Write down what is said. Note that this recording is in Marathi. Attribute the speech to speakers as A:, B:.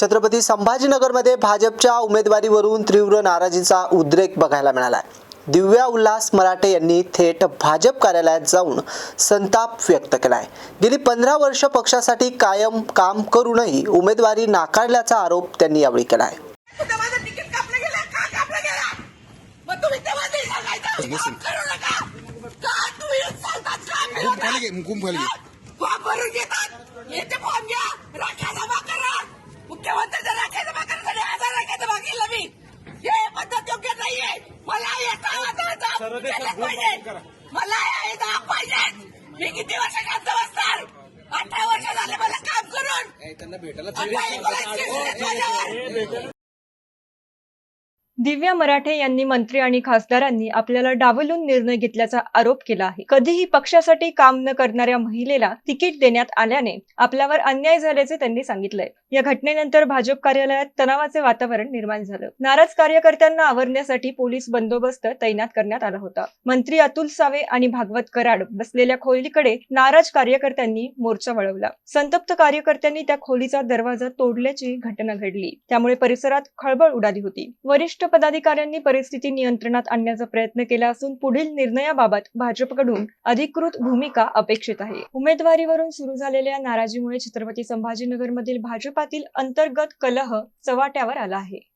A: छत्रपती संभाजीनगरमध्ये भाजपच्या उमेदवारीवरून तीव्र नाराजीचा उद्रेक बघायला मिळाला दिव्या उल्हास मराठे यांनी थेट भाजप कार्यालयात जाऊन संताप व्यक्त केलाय. गेली पंधरा वर्ष पक्षासाठी कायम काम करूनही उमेदवारी नाकारल्याचा आरोप त्यांनी यावेळी केलाय.
B: कुठं माझं तिकीट कापलं गेलं? का कापलं पाहिजे मला हे दहा पाहिजे मी किती वर्ष काम बसणार अठरा वर्ष झाले मला काम करून. झाल्यावर
C: दिव्या मराठे यांनी मंत्री आणि खासदारांनी आपल्याला डावलून निर्णय घेतल्याचा आरोप केला आहे. कधीही पक्षासाठी काम न करणाऱ्या महिलेला तिकीट देण्यात आल्याने आपल्यावर अन्याय झाल्याचे त्यांनी सांगितलंय. या घटनेनंतर भाजप कार्यालयात तणावाचे वातावरण निर्माण झालं. नाराज कार्यकर्त्यांना आवरण्यासाठी पोलीस बंदोबस्त तैनात करण्यात आला होता. मंत्री अतुल सावे आणि भागवत कराड बसलेल्या खोलीकडे नाराज कार्यकर्त्यांनी मोर्चा वळवला. संतप्त कार्यकर्त्यांनी त्या खोलीचा दरवाजा तोडल्याची घटना घडली. त्यामुळे परिसरात खळबळ उडाली होती. वरिष्ठ पदाधिकाऱ्यांनी परिस्थिती नियंत्रणात आणण्याचा प्रयत्न केला असून पुढील निर्णयाबाबत भाजपकडून अधिकृत भूमिका अपेक्षित आहे. उमेदवारीवरून सुरू झालेल्या नाराजीमुळे छत्रपती संभाजीनगरमधील भाजपातील अंतर्गत कलह चव्हाट्यावर आला आहे.